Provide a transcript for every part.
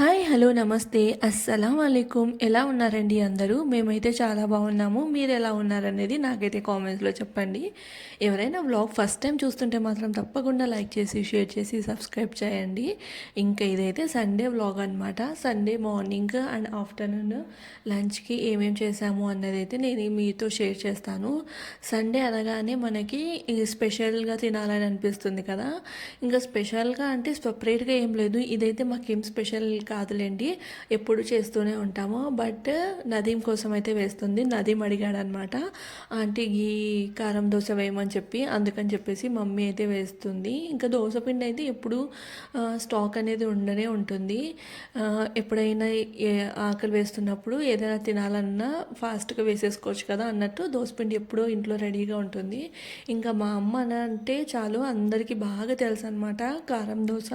Hi hello నమస్తే. అస్సలం అలైకుమ్ ఎలా ఉన్నారండి అందరూ? మేమైతే చాలా బాగున్నాము. మీరు ఎలా ఉన్నారనేది నాకైతే కామెంట్స్లో చెప్పండి. ఎవరైనా వ్లాగ్ ఫస్ట్ టైం చూస్తుంటే మాత్రం తప్పకుండా లైక్ చేసి షేర్ చేసి సబ్స్క్రైబ్ చేయండి. ఇంకా ఇదైతే సండే వ్లాగ్ అనమాట సండే మార్నింగ్ అండ్ ఆఫ్టర్నూన్ లంచ్కి ఏమేం చేసాము అన్నది అయితే నేను మీతో షేర్ చేస్తాను. సండే అనగానే మనకి స్పెషల్గా తినాలని అనిపిస్తుంది కదా. ఇంకా స్పెషల్గా అంటే సపరేట్గా ఏం లేదు. ఇదైతే మాకేం స్పెషల్ కాదులేండి ఎప్పుడు చేస్తూనే ఉంటాము. బట్ నదీం కోసం అయితే వేస్తుంది. నదీం అడిగాడు అనమాట ఆంటీ గీ కారం దోశ వేయమని చెప్పి అందుకని చెప్పేసి మమ్మీ అయితే వేస్తుంది. ఇంకా దోశ పిండి అయితే ఎప్పుడు స్టాక్ అనేది ఉండనే ఉంటుంది. ఎప్పుడైనా ఆకలి వేస్తున్నప్పుడు ఏదైనా తినాలన్నా ఫాస్ట్గా వేసేసుకోవచ్చు కదా అన్నట్టు దోశపిండి ఎప్పుడూ ఇంట్లో రెడీగా ఉంటుంది. ఇంకా మా అమ్మ అని అంటే చాలు అందరికీ బాగా తెలుసు అనమాట కారం దోశ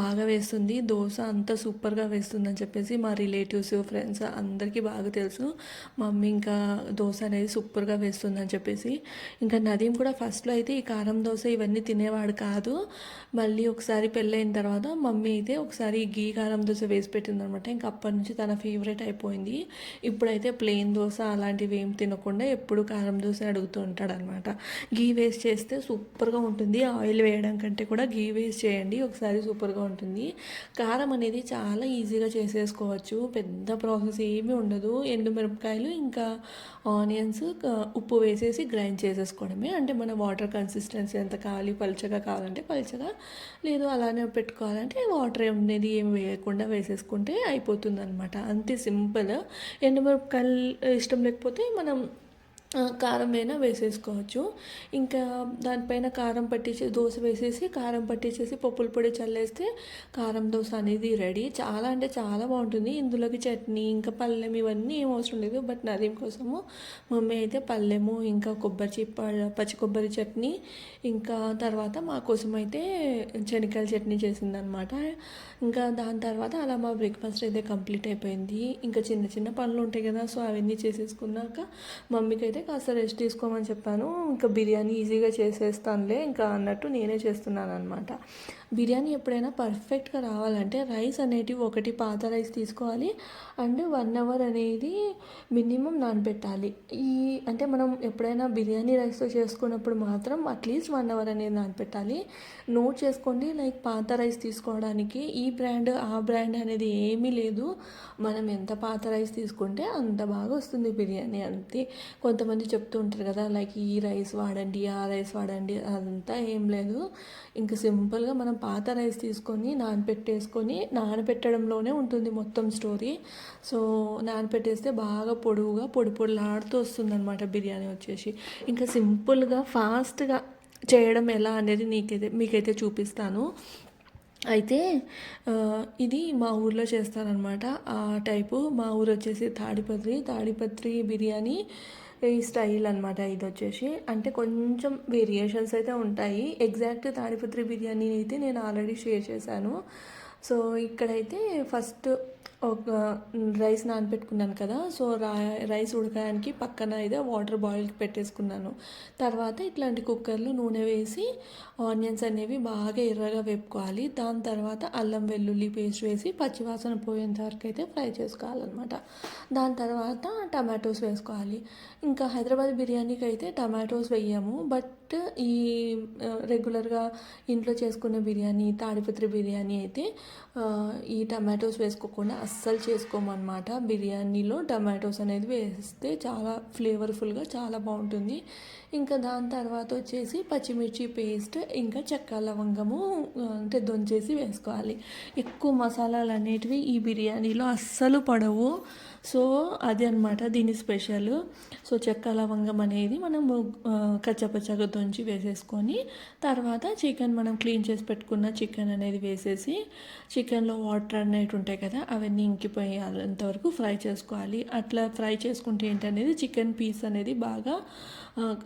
బాగా వేస్తుంది. దోశ అంత సూపర్ సూపర్గా వేస్తుందని చెప్పేసి మా రిలేటివ్స్ ఫ్రెండ్స్ అందరికీ బాగా తెలుసు. మమ్మీ ఇంకా దోశ అనేది సూపర్గా వేస్తుందని చెప్పేసి. ఇంకా నదీం కూడా ఫస్ట్లో అయితే ఈ కారం దోశ ఇవన్నీ తినేవాడు కాదు. మళ్ళీ ఒకసారి పెళ్ళైన తర్వాత మమ్మీ అయితే ఒకసారి గీ కారం దోశ వేసి పెట్టింది అనమాట ఇంకా అప్పటి నుంచి తన ఫేవరెట్ అయిపోయింది. ఇప్పుడైతే ప్లెయిన్ దోశ అలాంటివి ఏం తినకుండా ఎప్పుడు కారం దోశ అడుగుతూ ఉంటాడు అనమాట గీ వేస్ట్ చేస్తే సూపర్గా ఉంటుంది. ఆయిల్ వేయడం కంటే కూడా గీ వేస్ట్ చేయండి. ఒకసారి సూపర్గా ఉంటుంది. కారం అనేది చాలా చాలా ఈజీగా చేసేసుకోవచ్చు. పెద్ద ప్రాసెస్ ఏమీ ఉండదు. ఎండుమిరపకాయలు ఇంకా ఆనియన్స్ ఉప్పు వేసేసి గ్రైండ్ చేసేసుకోవడమే. అంటే మన వాటర్ కన్సిస్టెన్సీ ఎంత కావాలి పలుచగా కావాలంటే పలుచగా లేదు అలానే పెట్టుకోవాలంటే వాటర్ అనేది ఏమి వేయకుండా వేసేసుకుంటే అయిపోతుంది అనమాట అంతే సింపుల్. ఎండుమిరపకాయలు ఇష్టం లేకపోతే మనం కారం అయినా వేసేసుకోవచ్చు. ఇంకా దానిపైన కారం పట్టించి దోశ వేసేసి కారం పట్టించేసి పప్పుల పొడి చల్లేస్తే కారం దోశ అనేది రెడీ. చాలా అంటే చాలా బాగుంటుంది. ఇందులోకి చట్నీ ఇంకా పళ్ళెం ఇవన్నీ ఏం అవసరం లేదు. బట్ నదీం కోసము మమ్మీ అయితే పళ్ళెము ఇంకా కొబ్బరి చిప్ప పచ్చి కొబ్బరి చట్నీ ఇంకా తర్వాత మా కోసం అయితే శనగకాయల చట్నీ చేసిందనమాట. ఇంకా దాని తర్వాత అలా మా బ్రేక్ఫాస్ట్ అయితే కంప్లీట్ అయిపోయింది. ఇంకా చిన్న చిన్న పనులు ఉంటాయి కదా సో అవన్నీ చేసేసుకున్నాక మమ్మీకి అయితే కాస్త రెస్ట్ తీసుకోమని చెప్పాను. ఇంకా బిర్యానీ ఈజీగా చేసేస్తానులే ఇంకా అన్నట్టు నేనే చేస్తున్నాను అనమాట బిర్యానీ ఎప్పుడైనా పర్ఫెక్ట్గా రావాలంటే రైస్ అనేటివి ఒకటి పాత రైస్ తీసుకోవాలి. అండ్ వన్ అవర్ అనేది మినిమం నానబెట్టాలి. ఈ అంటే మనం ఎప్పుడైనా బిర్యానీ రైస్తో చేసుకున్నప్పుడు మాత్రం అట్లీస్ట్ వన్ అవర్ అనేది నానబెట్టాలి. నోట్ చేసుకోండి లైక్ పాత రైస్ తీసుకోవడానికి ఈ బ్రాండ్ ఆ బ్రాండ్ అనేది ఏమీ లేదు. మనం ఎంత పాత రైస్ తీసుకుంటే అంత బాగా వస్తుంది బిర్యానీ అంతే. కొంతమంది చెప్తూ ఉంటారు కదా లైక్ ఈ రైస్ వాడండి ఆ రైస్ వాడండి అదంతా ఏం లేదు. ఇంకా సింపుల్గా మనం పాత రైస్ తీసుకొని నానబెట్టేసుకొని నానబెట్టడంలోనే ఉంటుంది మొత్తం స్టోరీ సో నానపెట్టేస్తే బాగా పొడువుగా పొడి పొడిలాడుతూ వస్తుంది అనమాట బిర్యానీ వచ్చేసి. ఇంకా సింపుల్గా ఫాస్ట్గా చేయడం ఎలా అనేది నీకైతే మీకైతే చూపిస్తాను. అయితే ఇది మా ఊర్లో చేస్తారనమాట ఆ టైపు మా ఊరు వచ్చేసి తాడిపత్రి. తాడిపత్రి బిర్యానీ ఈ స్టైల్ అనమాట ఇది వచ్చేసి అంటే కొంచెం వేరియేషన్స్ అయితే ఉంటాయి. ఎగ్జాక్ట్ తాడిపత్రి బిర్యానీ అయితే నేను ఆల్రెడీ షేర్ చేశాను. సో ఇక్కడైతే ఫస్ట్ ఒక రైస్ నానబెట్టుకున్నాను కదా సో రా రైస్ ఉడకడానికి పక్కన అయితే వాటర్ బాయిల్కి పెట్టేసుకున్నాను. తర్వాత ఇట్లాంటి కుక్కర్లో నూనె వేసి ఆనియన్స్ అనేవి బాగా ఎర్రగా వేపుకోవాలి. దాని తర్వాత అల్లం వెల్లుల్లి పేస్ట్ వేసి పచ్చివాసన పోయేంత వరకు అయితే ఫ్రై చేసుకోవాలన్నమాట. దాని తర్వాత టమాటోస్ వేసుకోవాలి. ఇంకా హైదరాబాద్ బిర్యానీకి అయితే టమాటోస్ వేయము బట్ ఈ రెగ్యులర్గా ఇంట్లో చేసుకునే బిర్యానీ తాడిపత్రి బిర్యానీ అయితే ఈ టమాటోస్ వేసుకోకుండా అస్సలు చేసుకోమన్నమాట. బిర్యానీలో టమాటోస్ అనేది వేస్తే చాలా ఫ్లేవర్ఫుల్గా చాలా బాగుంటుంది. ఇంకా దాని తర్వాత వచ్చేసి పచ్చిమిర్చి పేస్ట్ ఇంకా చెక్క లవంగము అంటే దొంచేసి వేసుకోవాలి. ఎక్కువ మసాలాలు అనేటివి ఈ బిర్యానీలో అస్సలు పడవు. సో అది అనమాట దీని స్పెషల్. సో చెక్క లవంగం అనేది మనం ఆ, కచ్చపచ్చగా దొంచి వేసేసుకొని తర్వాత చికెన్ మనం క్లీన్ చేసి పెట్టుకున్న చికెన్ అనేది వేసేసి చికెన్లో వాటర్ అనేవి ఉంటాయి కదా అవన్నీ ఇంకిపోయేంతవరకు ఫ్రై చేసుకోవాలి. అట్లా ఫ్రై చేసుకుంటే ఏంటనేది చికెన్ పీస్ అనేది బాగా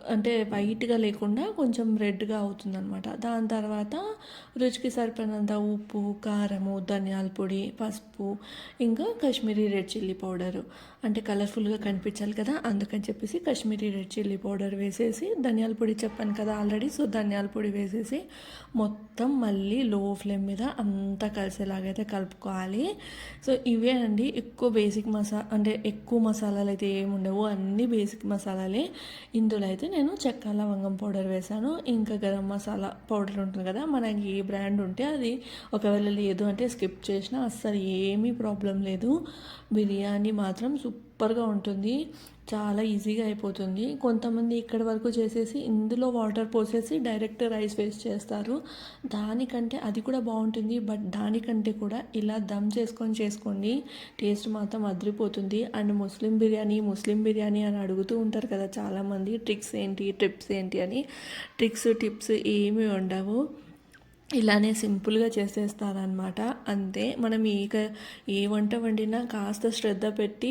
అంటే వైట్గా లేకుండా కొంచెం రెడ్గా అవుతుందన్నమాట. దాని తర్వాత రుచికి సరిపడినంత ఉప్పు కారము ధనియాల పొడి పసుపు ఇంకా Kashmiri red chilli powder powder అంటే కలర్ఫుల్గా కనిపించాలి కదా అందుకని చెప్పేసి కాశ్మీరీ రెడ్ చిల్లీ పౌడర్ వేసేసి ధనియాల పొడి చెప్పాను కదా ఆల్రెడీ సో ధనియాల పొడి వేసేసి మొత్తం మళ్ళీ లో ఫ్లేమ్ మీద అంతా కలిసేలాగైతే కలుపుకోవాలి. సో ఇవే అండి ఎక్కువ బేసిక్ మసా అంటే ఎక్కువ మసాలాలు అయితే ఏమి ఉండవు అన్ని బేసిక్ మసాలాలే. ఇందులో అయితే నేను చెక్క లవంగం పౌడర్ వేసాను ఇంకా గరం మసాలా పౌడర్ ఉంటుంది కదా మనకి ఏ బ్రాండ్ ఉంటే అది. ఒకవేళ లేదు అంటే స్కిప్ చేసినా అస్సలు ఏమీ ప్రాబ్లం లేదు. బిర్యానీ మాత్రం సూపర్గా ఉంటుంది. చాలా ఈజీగా అయిపోతుంది. కొంతమంది ఇక్కడి వరకు చేసేసి ఇందులో వాటర్ పోసేసి డైరెక్ట్ రైస్ వేస్ట్ చేస్తారు. దానికంటే అది కూడా బాగుంటుంది. బట్ దానికంటే కూడా ఇలా దమ్ చేసుకొని చేసుకోండి. టేస్ట్ మాత్రం అదిరిపోతుంది. అండ్ ముస్లిం బిర్యానీ ముస్లిం బిర్యానీ అని అడుగుతూ ఉంటారు కదా చాలామంది. ట్రిక్స్ ఏంటి ట్రిప్స్ ఏంటి అని. ట్రిక్స్ టిప్స్ ఏమీ ఉండవు. ఇలానే సింపుల్గా చేసేస్తారనమాట అంతే. మనం ఏ ఏ వంట వండినా కాస్త శ్రద్ధ పెట్టి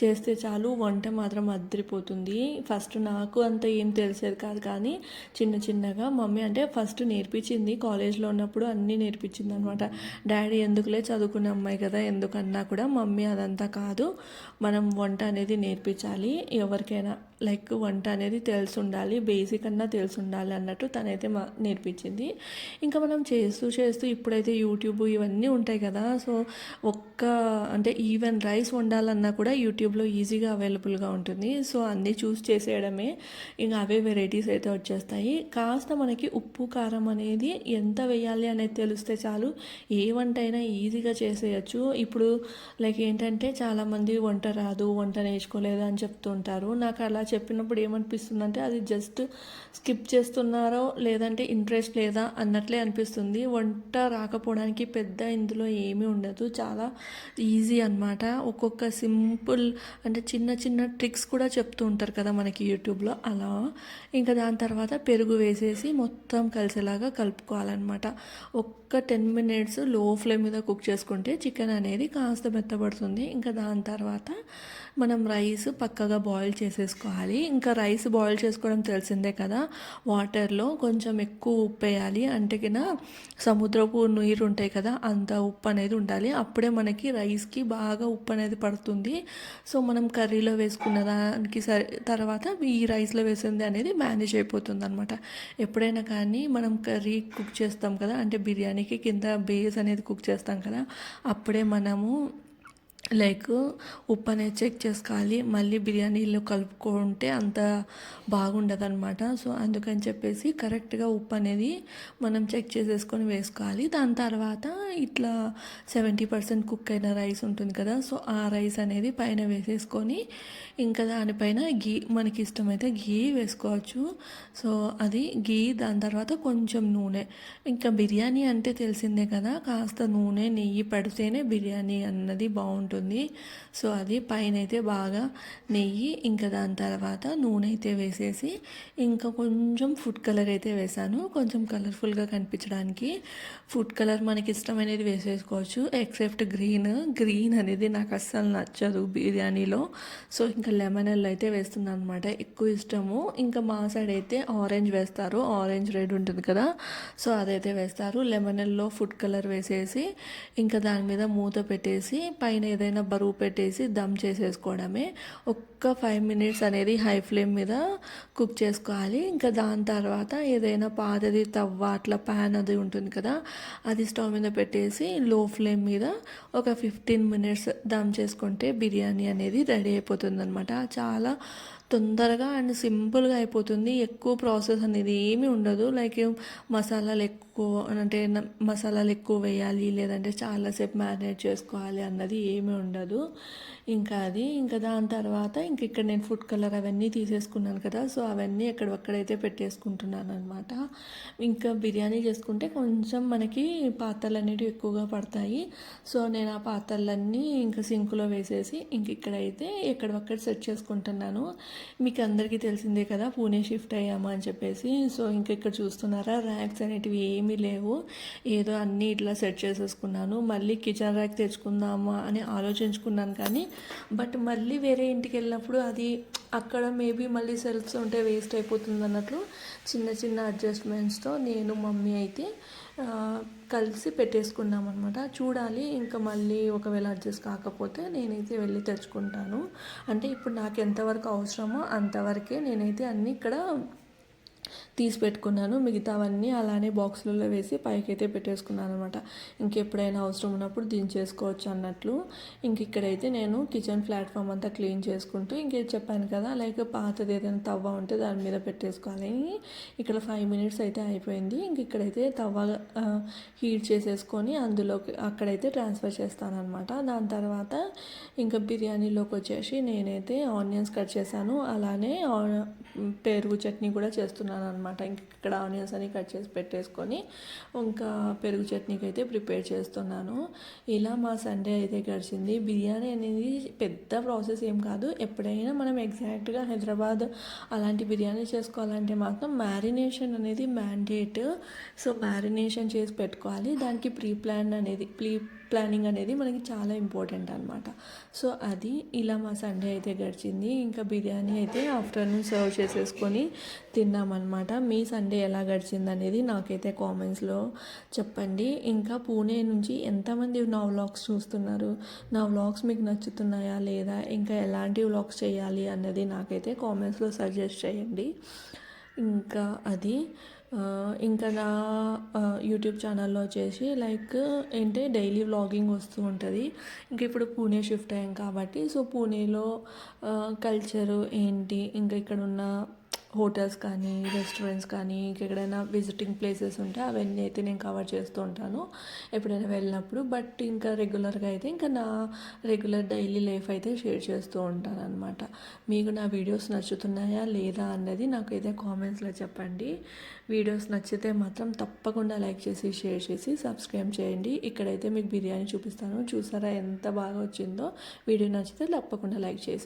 చేస్తే చాలు వంట మాత్రం అద్దరిపోతుంది. ఫస్ట్ నాకు అంత ఏం తెలిసేది కాదు కానీ చిన్న చిన్నగా మమ్మీ అంటే ఫస్ట్ నేర్పించింది కాలేజ్లో ఉన్నప్పుడు అన్నీ నేర్పించింది అనమాట డాడీ ఎందుకులే చదువుకున్న అమ్మాయి కదా ఎందుకన్నా కూడా మమ్మీ అదంతా కాదు. మనం వంట అనేది నేర్పించాలి. ఎవరికైనా లైక్ వంట అనేది తెలిసి ఉండాలి బేసిక్ అన్నా తెలిసి ఉండాలి అన్నట్టు తనైతే మా నేర్పించింది. ఇంకా మనం చేస్తూ చేస్తూ ఇప్పుడైతే యూట్యూబ్ ఇవన్నీ ఉంటాయి కదా. సో ఒక్క అంటే ఈవెన్ రైస్ వండాలన్నా కూడా యూట్యూబ్లో ఈజీగా అవైలబుల్గా ఉంటుంది. సో అన్నీ చూస్ చేసేయడమే. ఇంకా అవే వెరైటీస్ అయితే వచ్చేస్తాయి. కాస్త మనకి ఉప్పు కారం అనేది ఎంత వేయాలి అనేది తెలిస్తే చాలు ఏ వంట అయినా ఈజీగా చేసేయచ్చు. ఇప్పుడు లైక్ ఏంటంటే చాలామంది వంట రాదు వంట నేర్చుకోలేదు అని చెప్తుంటారు. నాకు అలా చెప్పినప్పుడు ఏమనిపిస్తుందంటే అది జస్ట్ స్కిప్ చేస్తున్నారో లేదంటే ఇంట్రెస్ట్ లేదా అన్నట్లే అనిపిస్తుంది. వంట రాకపోవడానికి పెద్ద ఇందులో ఏమీ ఉండదు. చాలా ఈజీ అనమాట ఒక్కొక్క సింపుల్ అంటే చిన్న చిన్న ట్రిక్స్ కూడా చెప్తూ ఉంటారు కదా మనకి యూట్యూబ్లో. అలా ఇంకా దాని తర్వాత పెరుగు వేసేసి మొత్తం కలిసేలాగా కలుపుకోవాలన్నమాట. ఒక్క టెన్ మినిట్స్లో ఫ్లేమ్ మీద కుక్ చేసుకుంటే చికెన్ అనేది కాస్త మెత్తబడుతుంది. ఇంకా దాని తర్వాత మనం రైస్ పక్కగా బాయిల్ చేసేసుకోవాలి. ఇంకా రైస్ బాయిల్ చేసుకోవడం తెలిసిందే కదా. వాటర్లో కొంచెం ఎక్కువ ఉప్పు వేయాలి. అంటే కింద సముద్రపు నీరు ఉంటాయి కదా అంత ఉప్పు అనేది ఉండాలి. అప్పుడే మనకి రైస్కి బాగా ఉప్పు అనేది పడుతుంది. సో మనం కర్రీలో వేసుకున్న దానికి సరే తర్వాత ఈ రైస్లో వేసింది అనేది మేనేజ్ అయిపోతుంది అనమాట ఎప్పుడైనా కానీ మనం కర్రీ కుక్ చేస్తాం కదా అంటే బిర్యానీకి కింద బేస్ అనేది కుక్ చేస్తాం కదా అప్పుడే మనము లైక్ ఉప్పు అనేది చెక్ చేసుకోవాలి మళ్ళీ బిర్యానీలో కలుపుకుంటే అంత బాగుండదు అనమాట సో అందుకని చెప్పేసి కరెక్ట్గా ఉప్పు అనేది మనం చెక్ చేసేసుకొని వేసుకోవాలి. దాని తర్వాత ఇట్లా సెవెంటీ పర్సెంట్ కుక్ అయిన రైస్ ఉంటుంది కదా సో ఆ రైస్ అనేది పైన వేసేసుకొని ఇంకా దానిపైన గీ మనకి ఇష్టమైతే గీ వేసుకోవచ్చు. సో అది గీ దాని తర్వాత కొంచెం నూనె. ఇంకా బిర్యానీ అంటే తెలిసిందే కదా కాస్త నూనె నెయ్యి పడితేనే బిర్యానీ అన్నది బాగుంటుంది. సో అది పైన అయితే బాగా నెయ్యి ఇంకా దాని తర్వాత నూనె అయితే వేసేసి ఇంకా కొంచెం ఫుడ్ కలర్ అయితే వేసాను కొంచెం కలర్ఫుల్గా కనిపించడానికి ఫుడ్ కలర్ మనకి ఇష్టమైనది వేసేసుకోవచ్చు. ఎక్సెప్ట్ గ్రీన్ గ్రీన్ అనేది నాకు అస్సలు నచ్చదు బిర్యానీలో. సో ఇంకా లెమన్ ఎల్ అయితే వేస్తున్నాను అనమాట ఎక్కువ ఇష్టము. ఇంకా మా సైడ్ అయితే ఆరెంజ్ వేస్తారు. ఆరెంజ్ రెడ్ ఉంటుంది కదా. సో అదైతే వేస్తారు. లెమన్ ఎల్లో ఫుడ్ కలర్ వేసేసి ఇంకా దాని మీద మూత పెట్టేసి పైన ఏదైనా బరువు పెట్టేసి దమ్ చేసేసుకోవడమే. ఒక్క ఫైవ్ మినిట్స్ అనేది హై ఫ్లేమ్ మీద కుక్ చేసుకోవాలి. ఇంకా దాని తర్వాత ఏదైనా పాతది తవ్వ అట్లా ప్యాన్ అది ఉంటుంది కదా అది స్టవ్ మీద పెట్టేసి లో ఫ్లేమ్ మీద ఒక ఫిఫ్టీన్ మినిట్స్ దమ్ చేసుకుంటే బిర్యానీ అనేది రెడీ అయిపోతుంది అనమాట చాలా తొందరగా అండ్ సింపుల్గా అయిపోతుంది. ఎక్కువ ప్రాసెస్ అనేది ఏమీ ఉండదు. లైక్ మసాలాలు ఎక్కువ అంటే మసాలాలు ఎక్కువ వేయాలి లేదంటే చాలాసేపు మ్యారినేట్ చేసుకోవాలి అన్నది ఏమీ ఉండదు. ఇంకా అది ఇంకా దాని తర్వాత ఇంక ఇక్కడ నేను ఫుడ్ కలర్ అవన్నీ తీసేసుకున్నాను కదా సో అవన్నీ ఎక్కడొక్కడైతే పెట్టేసుకుంటున్నాను అనమాట ఇంకా బిర్యానీ చేసుకుంటే కొంచెం మనకి పాత్రలు అనేవి ఎక్కువగా పడతాయి. సో నేను ఆ పాత్రలన్నీ ఇంకా సింకులో వేసేసి ఇంక ఇక్కడైతే ఎక్కడొక్కడ సెట్ చేసుకుంటున్నాను. మీకు అందరికీ తెలిసిందే కదా పూణే షిఫ్ట్ అయ్యామా అని చెప్పేసి. సో ఇంక ఇక్కడ చూస్తున్నారా ర్యాక్స్ అనేటివి ఏమీ లేవు. ఏదో అన్నీ ఇట్లా సెట్ చేసేసుకున్నాను. మళ్ళీ కిచెన్ ర్యాక్ తెచ్చుకుందామా అని ఆలోచించుకున్నాను కానీ బట్ మళ్ళీ వేరే ఇంటికి వెళ్ళినప్పుడు అది అక్కడ మేబీ మళ్ళీ సెల్ఫ్స్ ఉంటే వేస్ట్ అయిపోతుంది అన్నట్లు చిన్న చిన్న అడ్జస్ట్మెంట్స్తో నేను మమ్మీ అయితే కలిసి పెట్టేసుకున్నాం అనమాట చూడాలి ఇంకా మళ్ళీ ఒకవేళ అడ్జస్ట్ కాకపోతే నేనైతే వెళ్ళి తెచ్చుకుంటాను. అంటే ఇప్పుడు నాకు ఎంతవరకు అవసరమో అంతవరకే నేనైతే అన్నీ ఇక్కడ తీసి పెట్టుకున్నాను. మిగతావన్నీ అలానే బాక్సులలో వేసి పైకి అయితే పెట్టేసుకున్నాను అనమాట ఇంకెప్పుడైనా అవసరం ఉన్నప్పుడు దించేసుకోవచ్చు అన్నట్లు. ఇంక ఇక్కడైతే నేను కిచెన్ ప్లాట్ఫామ్ అంతా క్లీన్ చేసుకుంటూ ఇంకే చెప్పాను కదా లైక్ పాతది ఏదైనా తవ్వ ఉంటే దాని మీద పెట్టేసుకోవాలి. ఇక్కడ ఫైవ్ మినిట్స్ అయితే అయిపోయింది. ఇంక ఇక్కడైతే తవ్వ హీట్ చేసేసుకొని అందులోకి అక్కడైతే ట్రాన్స్ఫర్ చేస్తాను అనమాట దాని తర్వాత ఇంకా బిర్యానీలోకి వచ్చేసి నేనైతే ఆనియన్స్ కట్ చేశాను. అలానే పెరుగు చట్నీ కూడా చేస్తున్నాను అనమాట ఇంక ఇక్కడ ఆనియన్స్ అని కట్ చేసి పెట్టేసుకొని ఇంకా పెరుగు చట్నీకి అయితే ప్రిపేర్ చేస్తున్నాను. ఇలా మా సండే అయితే గడిచింది. బిర్యానీ అనేది పెద్ద ప్రాసెస్ ఏం కాదు. ఎప్పుడైనా మనం ఎగ్జాక్ట్గా హైదరాబాద్ అలాంటి బిర్యానీ చేసుకోవాలంటే మాత్రం మ్యారినేషన్ అనేది మ్యాండేట్. సో మ్యారినేషన్ చేసి పెట్టుకోవాలి. దానికి ప్రీ ప్లాన్ అనేది ప్రీ ప్లానింగ్ అనేది మనకి చాలా ఇంపార్టెంట్ అనమాట సో అది ఇలా మా సండే అయితే గడిచింది. ఇంకా బిర్యానీ అయితే ఆఫ్టర్నూన్ సర్వ్ చేసేసుకొని తిన్నామన్నమాట. మీ సండే ఎలా గడిచింది అనేది నాకైతే కామెంట్స్లో చెప్పండి. ఇంకా పూణే నుంచి ఎంతమంది నా వ్లాగ్స్ చూస్తున్నారు? నా వ్లాగ్స్ మీకు నచ్చుతున్నాయా లేదా? ఇంకా ఎలాంటి వ్లాగ్స్ చేయాలి అన్నది నాకైతే కామెంట్స్లో సజెస్ట్ చేయండి. ఇంకా అది ఇంకా నా యూట్యూబ్ ఛానల్లో వచ్చేసి లైక్ ఏంటి డైలీ వ్లాగింగ్ వస్తూ ఉంటుంది. ఇంక ఇప్పుడు పూణే షిఫ్ట్ అయ్యాం కాబట్టి సో పూణేలో కల్చరు ఏంటి ఇంకా ఇక్కడ ఉన్న హోటల్స్ కానీ రెస్టారెంట్స్ కానీ ఇంకెక్కడైనా విజిటింగ్ ప్లేసెస్ ఉంటే అవన్నీ అయితే నేను కవర్ చేస్తూ ఉంటాను ఎప్పుడైనా వెళ్ళినప్పుడు. బట్ ఇంకా రెగ్యులర్గా అయితే ఇంకా నా రెగ్యులర్ డైలీ లైఫ్ అయితే షేర్ చేస్తూ ఉంటాను అనమాట మీకు నా వీడియోస్ నచ్చుతున్నాయా లేదా అన్నది నాకైతే కామెంట్స్లో చెప్పండి. వీడియోస్ నచ్చితే మాత్రం తప్పకుండా లైక్ చేసి షేర్ చేసి సబ్స్క్రైబ్ చేయండి. ఇక్కడైతే మీకు బిర్యానీ చూపిస్తాను. చూసారా ఎంత బాగా వచ్చిందో? వీడియో నచ్చితే తప్పకుండా లైక్ చేసి